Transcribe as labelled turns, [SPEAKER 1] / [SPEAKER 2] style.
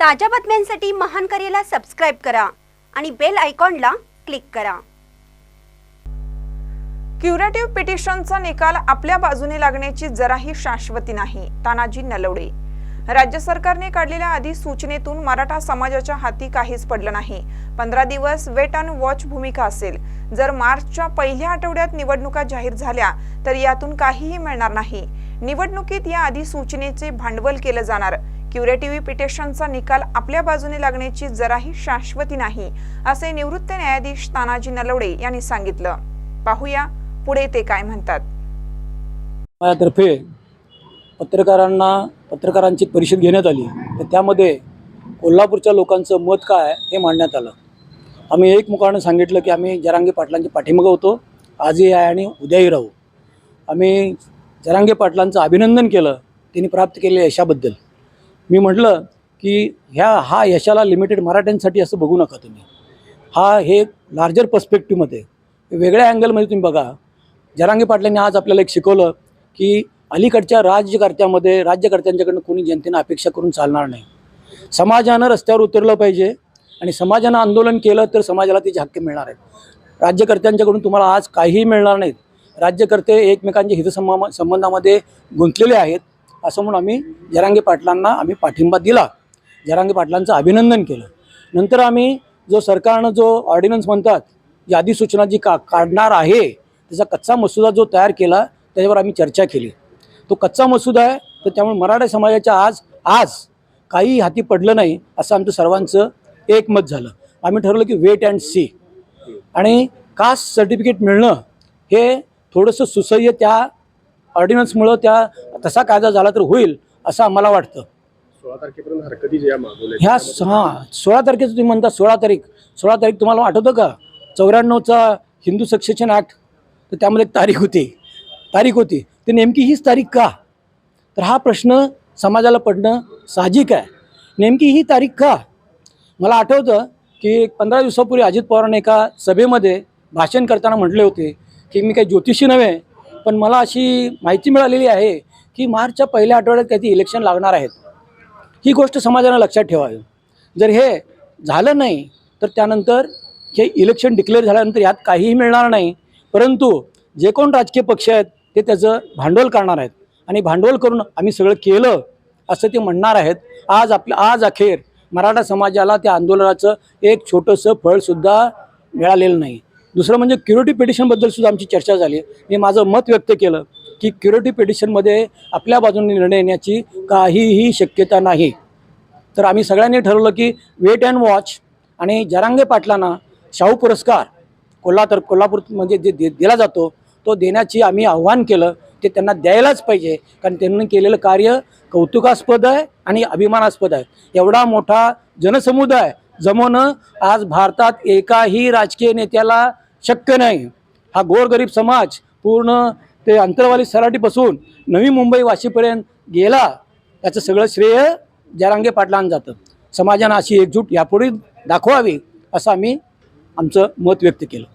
[SPEAKER 1] ताज्या बातम्यांसाठी महान करेला सबस्क्राईब करा आणि बेल आयकॉनला क्लिक करा.
[SPEAKER 2] क्युरेटिव्ह पिटिशनचा निकाल आपल्या बाजूने लागण्याची जराही शाश्वती नाही तानाजी नलवडे. राज्य सरकारने काढलेल्या अधिसूचनेतून मराठा समाजाच्या हाती काहीच पडलं नाही. पंधरा दिवस वेट अँड वॉच भूमिका असेल. जर मार्चच्या पहिल्या आठवड्यात निवडणुका जाहीर झाल्या तर यातून काहीही मिळणार नाही. निवडणुकीत या अधिसूचनेचे भांडवल केलं जाणार. क्युरेटिव्ह पिटिशनचा निकाल आपल्या बाजूने लागण्याची जराही शाश्वती नाही असे निवृत्त न्यायाधीश तानाजी नलवडे यांनी सांगितलं. पाहूया पुढे ते काय म्हणतात.
[SPEAKER 3] माझ्यातर्फे पत्रकारांना पत्रकारांची परिषद घेण्यात आली. तर त्यामध्ये कोल्हापूरच्या लोकांचं मत काय हे मांडण्यात आलं. आम्ही एकमुखानं सांगितलं की आम्ही जरांगे पाटलांच्या पाठीमागं होतो. आजही आहे आणि उद्याही राहू. आम्ही जरांगे पाटलांचं अभिनंदन केलं. त्यांनी प्राप्त केलेल्या यशाबद्दल. मी म्हटलं की ह्या हा यशाला लिमिटेड मराठ्यांसाठी असं बघू नका तुम्ही. हा हे लार्जर पर्स्पेक्टिव्हमध्ये वेगळ्या अँगलमध्ये तुम्ही बघा. जरांगी पाटलांनी आज आपल्याला एक शिकवलं की अलीकडच्या राज्यकर्त्यामध्ये राज्यकर्त्यांच्याकडनं कोणी जनतेनं अपेक्षा करून चालणार नाही. समाजानं रस्त्यावर उतरलं पाहिजे आणि समाजानं आंदोलन केलं तर समाजाला त्याचे हक्क मिळणार आहेत. राज्यकर्त्यांच्याकडून तुम्हाला आज काहीही मिळणार नाहीत. राज्यकर्ते एकमेकांच्या हितसंबा संबंधामध्ये गुंतलेले आहेत. असं म्हणून आम्ही जरांगे पाटलांना आम्ही पाठिंबा दिला. जरांगे पाटलांचं अभिनंदन केलं. नंतर आम्ही जो सरकारनं जो ऑर्डिनन्स म्हणतात जी अधिसूचना जी का काढणार आहे त्याचा कच्चा मसुदा जो तयार केला त्याच्यावर आम्ही चर्चा केली. तो कच्चा मसुदा आहे तर त्यामुळे मराठा समाजाच्या आज आज काही हाती पडलं नाही असं आमचं सर्वांचं एकमत झालं. आम्ही ठरवलं की वेट अँड सी आणि कास्ट सर्टिफिकेट मिळणं हे थोडंसं सुसह्य त्या ऑर्डिनन्समुळं त्या तसा कायदा झाला तर होईल असं आम्हाला वाटतं.
[SPEAKER 4] सोळा तारखेपर्यंत हरकती ज्या मागवल्या
[SPEAKER 3] ह्या स- हां सोळा तारखेचं तुम्ही म्हणता सोळा तारीख. सोळा तारीख तुम्हाला आठवतं का? चौऱ्याण्णवचा हिंदू सक्सेशन ॲक्ट तर त्यामध्ये एक तारीख होती. तारीख होती. ते नेमकी हीच तारीख का? तर हा प्रश्न समाजाला पडणं साहजिक आहे. नेमकी ही तारीख का? मला आठवतं की एक पंधरा दिवसापूर्वी अजित पवारांनी एका सभेमध्ये भाषण करताना म्हटले होते की मी काही ज्योतिषी नव्हे पण मला अशी माहिती मिळालेली आहे की मार्चच्या पहिल्या आठवड्यात काही इलेक्शन लागणार आहेत. ही गोष्ट समाजानं लक्षात ठेवावी. जर हे झालं नाही तर त्यानंतर हे इलेक्शन डिक्लेअर झाल्यानंतर यात काहीही मिळणार नाही. परंतु जे कोण राजकीय पक्ष आहेत ते त्याचं भांडवल करणार आहेत. आणि भांडवल करून आम्ही सगळं केलं असं ते म्हणणार आहेत. आज आपल्या आज अखेर मराठा समाजाला त्या आंदोलनाचं एक छोटंसं फळसुद्धा मिळालेलं नाही. दुसरं म्हणजे क्युरिटी पिटिशनबद्दल सुद्धा आमची चर्चा झाली. मी माझं मत व्यक्त केलं. की क्युरेटिव्ह पिटिशनमध्ये आपल्या बाजूने निर्णय येण्याची काहीही शक्यता नाही. तर आम्ही सगळ्यांनी ठरवलं की वेट अँड वॉच आणि जरांगे पाटलांना शाहू पुरस्कार कोल्हापूर कोल्हापूर म्हणजे जे दे दिला जातो तो देण्याची आम्ही आव्हान केलं. ते त्यांना द्यायलाच पाहिजे कारण त्यांनी केलेलं कार्य कौतुकास्पद आहे आणि अभिमानास्पद आहे. एवढा मोठा जनसमुदाय जमवणं आज भारतात एकाही राजकीय नेत्याला शक्य नाही. हा गोरगरीब समाज पूर्ण ते अंतरवाली सराटीपासून नवी मुंबई वाशीपर्यंत गेला त्याचं सगळं श्रेय जरांगे पाटलांना जातं. समाजानं अशी एकजूट यापुढे दाखवावी असं आम्ही आमचं मत व्यक्त केलं.